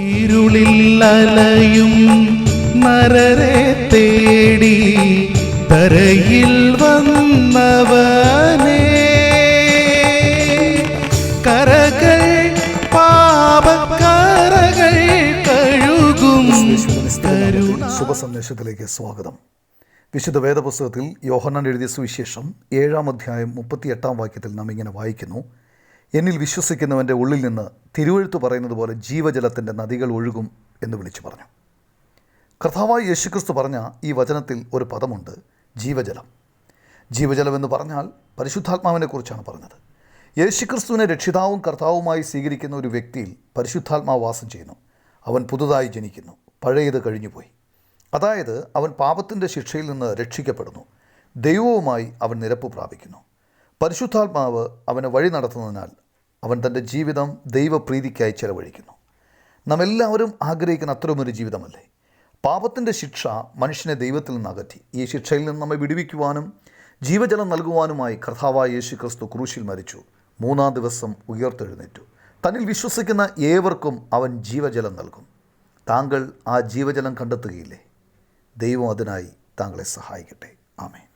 ഇരുളിൽ അലയും നരരെ തേടി തരയിൽ വന്നവനേ. കരകൾ പാപക്കരകൾ കഴുകും ശുഭ ശുഭസന്ദേശത്തിലേക്ക് സ്വാഗതം. വിശുദ്ധ വേദപുസ്തകത്തിൽ യോഹന്നാൻ എഴുതിയ സുവിശേഷം ഏഴാം അധ്യായം മുപ്പത്തിയെട്ടാം വാക്യത്തിൽ നാം ഇങ്ങനെ വായിക്കുന്നു. എന്നിൽ വിശ്വസിക്കുന്നവന്റെ ഉള്ളിൽ നിന്ന് തിരുവഴുത്ത് പറയുന്നത് പോലെ ജീവജലത്തിന്റെ നദികൾ ഒഴുകും എന്ന് വിളിച്ചു പറഞ്ഞു. കർത്താവായി യേശുക്രിസ്തു പറഞ്ഞ ഈ വചനത്തിൽ ഒരു പദമുണ്ട് ജീവജലം. ജീവജലം എന്ന് പറഞ്ഞാൽ പരിശുദ്ധാത്മാവിനെക്കുറിച്ചാണ് പറഞ്ഞത്. യേശുക്രിസ്തുവിനെ രക്ഷിതാവും കർത്താവുമായി സ്വീകരിക്കുന്ന ഒരു വ്യക്തിയിൽ പരിശുദ്ധാത്മാവ് വാസം ചെയ്യുന്നു. അവൻ പുതുതായി ജനിക്കുന്നു പഴയത് കഴിഞ്ഞുപോയി. അതായത് അവൻ പാപത്തിന്റെ ശിക്ഷയിൽ നിന്ന് രക്ഷിക്കപ്പെടുന്നു ദൈവവുമായി അവൻ നിരപ്പ് പ്രാപിക്കുന്നു. പരിശുദ്ധാത്മാവ് അവനെ വഴി നടത്തുന്നതിനാൽ അവൻ തന്റെ ജീവിതം ദൈവപ്രീതിക്കായി ചെലവഴിക്കുന്നു. നമ്മെല്ലാവരും ആഗ്രഹിക്കുന്ന അത്തരമൊരു ജീവിതമല്ലേ? പാപത്തിന്റെ ശിക്ഷ മനുഷ്യനെ ദൈവത്തിൽ നിന്ന് അകറ്റി. ഈ ശിക്ഷയിൽ നിന്ന് നമ്മെ വിടുവിക്കുവാനും ജീവജലം നൽകുവാനുമായി കർത്താവായ യേശു ക്രിസ്തു ക്രൂശിൽ മരിച്ചു. മൂന്നാം ദിവസം ഉയർത്തെഴുന്നേറ്റു. തന്നിൽ വിശ്വസിക്കുന്ന ഏവർക്കും അവൻ ജീവജലം നൽകും. താങ്കൾ ആ ജീവജലം കണ്ടെത്തുകയില്ലേ? ദൈവം അതിനായി താങ്കളെ സഹായിക്കട്ടെ. ആമേൻ.